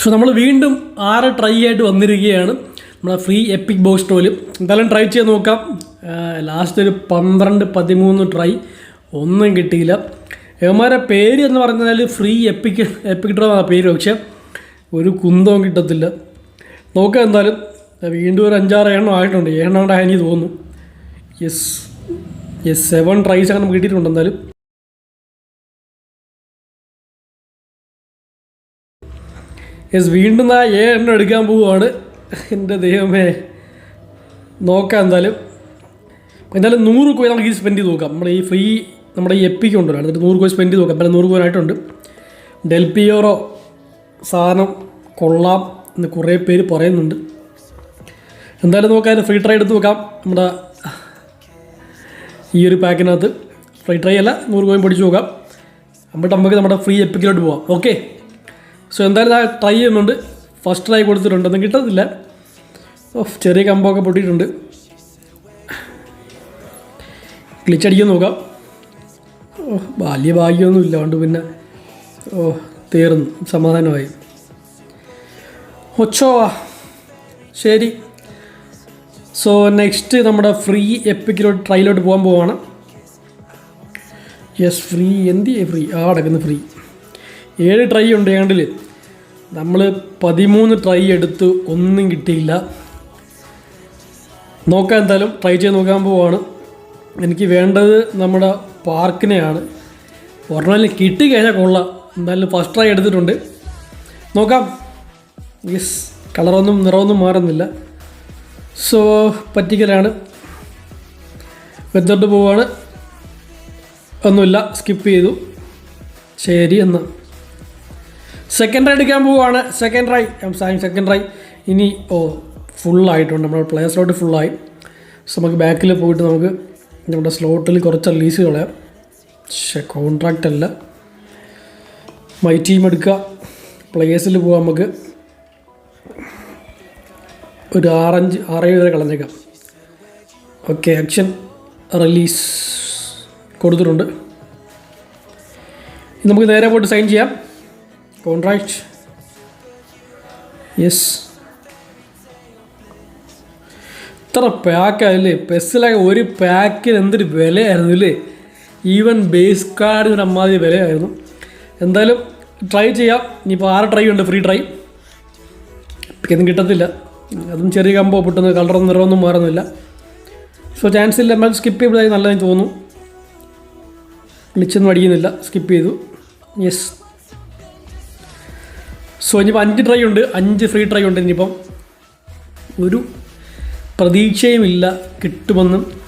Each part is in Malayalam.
സോ നമ്മൾ വീണ്ടും ആറ് ട്രൈ ആയിട്ട് വന്നിരിക്കുകയാണ്. നമ്മുടെ ഫ്രീ എപ്പിക് ബോക്സ് ട്രോൽ എന്തായാലും ട്രൈ ചെയ്ത് നോക്കാം. ലാസ്റ്റ് ഒരു പന്ത്രണ്ട് പതിമൂന്ന് ട്രൈ ഒന്നും കിട്ടിയില്ല. ഇവന്മാരെ പേര് എന്ന് പറഞ്ഞാൽ ഫ്രീ എപ്പിക് എപ്പിക് ട്രോ എന്നാണ് പേര്. പക്ഷേ ഒരു കുന്തവും കിട്ടത്തില്ല. നോക്കാം എന്തായാലും. വീണ്ടും ഒരു അഞ്ചാറ് എണ്ണം ആയിട്ടുണ്ട്. എണ്ണം ആയെനിക്ക് തോന്നുന്നു. യെസ് യെസ് സെവൻ ട്രൈസ് അങ്ങനെ നമുക്ക് കിട്ടിയിട്ടുണ്ട് എന്തായാലും. യെസ് വീണ്ടും ആ എണ്ണം എടുക്കാൻ പോവുകയാണ്. എന്റെ ദൈവമേ. നോക്കാം എന്തായാലും. എന്തായാലും നൂറ് കോയി നമുക്ക് ഈ സ്പെൻഡ് ചെയ്ത് നോക്കാം. നമ്മുടെ ഈ ഫ്രീ നമ്മുടെ ഈ എപ്പിക്ക് ഉണ്ടല്ലോ. എന്നിട്ട് നൂറ് കോയി സ്പെൻഡ് ചെയ്ത് നോക്കാം. എന്തായാലും നൂറ് കോയിനായിട്ടുണ്ട്. ഡെൽപിയോറോ സാധനം കൊള്ളാം എന്ന് കുറേ പേര് പറയുന്നുണ്ട്. എന്തായാലും നോക്കാം ഫ്രീ ട്രൈ എടുത്ത് നോക്കാം. നമ്മുടെ ഈ ഒരു പാക്കിനകത്ത് ഫ്രീ ട്രൈ അല്ല നൂറ് കോയിൻ പൊടിച്ച് നോക്കാം. എന്നിട്ട് നമുക്ക് നമ്മുടെ ഫ്രീ എപ്പിക്കിലോട്ട് പോവാം. ഓക്കെ സോ എന്തായാലും ട്രൈ ചെയ്യുന്നുണ്ട്. ഫസ്റ്റ് ട്രൈ കൊടുത്തിട്ടുണ്ട് ഒന്നും കിട്ടത്തില്ല. ഓ ചെറിയ കമ്പൊക്കെ പൊട്ടിയിട്ടുണ്ട്. ക്ലിച്ച് അടിക്കാൻ നോക്കാം. ഓ വലിയ ഭാഗ്യമൊന്നുമില്ല കൊണ്ട് പിന്നെ ഓ തീർന്നു. സമാധാനമായി. ഒച്ചോ? ശരി. സോ നെക്സ്റ്റ് നമ്മുടെ ഫ്രീ എപ്പിക്കിലോട്ട് ട്രൈയിലോട്ട് പോകാൻ പോവാണ്. യെസ് ഫ്രീ എന്ത് ഫ്രീ ആ അടക്കുന്നത് ഫ്രീ ഏഴ് ട്രൈ ഉണ്ട് ഏണ്ടിൽ നമ്മൾ പതിമൂന്ന് ട്രൈ എടുത്ത് ഒന്നും കിട്ടിയില്ല. നോക്കാം എന്തായാലും ട്രൈ ചെയ്ത് നോക്കാൻ പോവാണ്. എനിക്ക് വേണ്ടത് നമ്മുടെ പാർക്കിനെയാണ്. ഒരെണ്ണം കിട്ടി കഴിഞ്ഞാൽ കൊള്ളാം. എന്തായാലും ഫസ്റ്റ് ട്രൈ എടുത്തിട്ടുണ്ട്. നോക്കാം. യെസ് കളറൊന്നും നിറമൊന്നും മാറുന്നില്ല. സോ പറ്റിക്കലാണ്. വെന്തോട്ട് പോവാണ്. ഒന്നുമില്ല സ്കിപ്പ് ചെയ്തു. ശരി എന്ന്. സെക്കൻഡ് റൈ എടുക്കാൻ പോവുകയാണ് സെക്കൻഡ് റൈ സെക്കൻഡ് റൈ ഇനി ഓ ഫുള്ളായിട്ടുണ്ട് നമ്മുടെ പ്ലേ സ്ലോട്ട് ഫുള്ളായി സോ നമുക്ക് ബാക്കിൽ പോയിട്ട് നമുക്ക് നമ്മുടെ സ്ലോട്ടിൽ കുറച്ച് റിലീസ് കളയാം പക്ഷേ കോൺട്രാക്റ്റ് അല്ല. മൈ ടീം എടുക്കുക. പ്ലേയേഴ്സിൽ പോവാം നമുക്ക്. ഒരു ആറഞ്ച് ആറേഴ് വരെ കളഞ്ഞേക്കാം. ഓക്കെ ആക്ഷൻ റിലീസ് കൊടുത്തിട്ടുണ്ട്. നമുക്ക് നേരെ പോയിട്ട് സൈൻ ചെയ്യാം. കോൺട്രാക്റ്റ് യെസ് ഇത്ര പാക്കായില്ലേ പെസ്സിലൊക്കെ ഒരു പാക്കിന് എന്തൊരു വിലയായിരുന്നു അല്ലേ ഈവൻ ബേസ് കാർഡിന് അമ്മാതിരി വിലയായിരുന്നു. എന്തായാലും ട്രൈ ചെയ്യാം. ഇനിയിപ്പോൾ ആറ് ട്രൈ ഉണ്ട് ഫ്രീ ട്രൈ ഒന്നും കിട്ടത്തില്ല. അതും ചെറിയ കമ്പോ പൊട്ടുന്ന കളറൊന്നും നിറമൊന്നും മാറുന്നില്ല. സോ ചാൻസ് ഇല്ല. നമ്മൾ സ്കിപ്പ് ചെയ്തതായി നല്ലതെന്ന് തോന്നുന്നു. വിളിച്ചൊന്നും അടിക്കുന്നില്ല. സ്കിപ്പ് ചെയ്തു. യെസ് സോ ഇനിയിപ്പോൾ അഞ്ച് ട്രൈ ഉണ്ട്. അഞ്ച് ഫ്രീ ട്രൈ ഉണ്ട്. ഇനിയിപ്പം ഒരു പ്രതീക്ഷയുമില്ല കിട്ടുമെന്നും.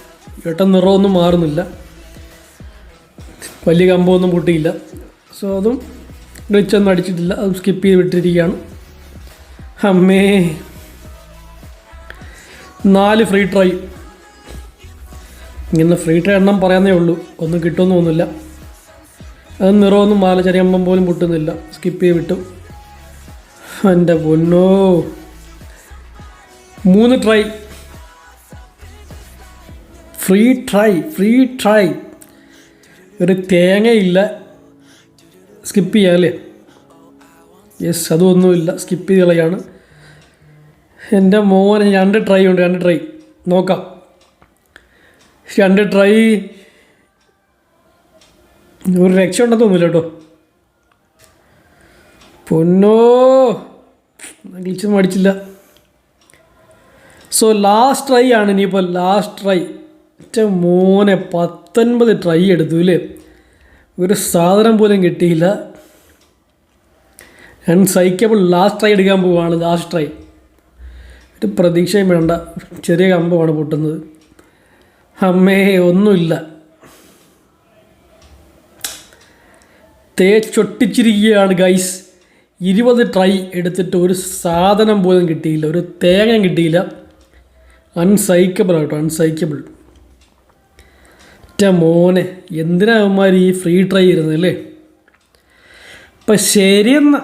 ഏട്ടൻ നിറമൊന്നും മാറുന്നില്ല. വലിയ കമ്പമൊന്നും പൊട്ടിയില്ല. സോ അതും വെച്ചൊന്നും അടിച്ചിട്ടില്ല. അതും സ്കിപ്പ് ചെയ്ത് വിട്ടിരിക്കുകയാണ്. അമ്മേ. നാല് ഫ്രീ ട്രൈ ഇങ്ങനെ ഫ്രീ ട്രൈ എണ്ണം പറയാന്നേ ഉള്ളൂ. ഒന്നും കിട്ടുമെന്ന് തോന്നുന്നില്ല. അത് നിറമൊന്നും മാല ചെറിയമ്പം പോലും പൊട്ടുന്നില്ല. സ്കിപ്പ് ചെയ്ത് വിട്ടു. എന്റെ പൊന്നോ. മൂന്ന് try free try free try ഒരു തേങ്ങയില്ല. സ്കിപ്പ് ചെയ്യാം അല്ലേ? യെസ് അതൊന്നുമില്ല. സ്കിപ്പ് ചെയ്ത് കളയാണ്. എന്റെ മോനെ രണ്ട് ട്രൈ ഉണ്ട് രണ്ട് ട്രൈ നോക്കാം. രണ്ട് ട്രൈ ഒരു രക്ഷ ഉണ്ടെന്ന് തോന്നില്ല കേട്ടോ. പൊന്നോ. ഗ്ലിച്ചൊന്നും അടിച്ചില്ല സോ ലാസ്റ്റ് ട്രൈ ആണ് ഇനിയിപ്പോൾ ലാസ്റ്റ് ട്രൈ എന്റെ മോനെ പത്തൊൻപത് ട്രൈ എടുത്തു അല്ലേ ഒരു സാധനം പോലും കിട്ടിയില്ല. ഞാൻ സൈക്കബിൾ ലാസ്റ്റ് ട്രൈ എടുക്കാൻ പോവുകയാണ് ലാസ്റ്റ് ട്രൈ ഒരു പ്രതീക്ഷയും വേണ്ട. ചെറിയ കമ്പമാണ് പൊട്ടുന്നത്. അമ്മേ ഒന്നുമില്ല. തേ ചൊട്ടിച്ചിരിക്കുകയാണ് ഗൈസ് ഇരുപത് ട്രൈ എടുത്തിട്ട് ഒരു സാധനം പോലും കിട്ടിയില്ല ഒരു തേങ്ങ കിട്ടിയില്ല. അൺസൈക്കബിൾ ആട്ടോ അൺസൈക്കബിൾ ഒറ്റ മോനെ എന്തിനാ അവന്മാർ ഈ ഫ്രീ ട്രൈ ഇരുന്നല്ലേ അപ്പം ശരിയെന്നാ.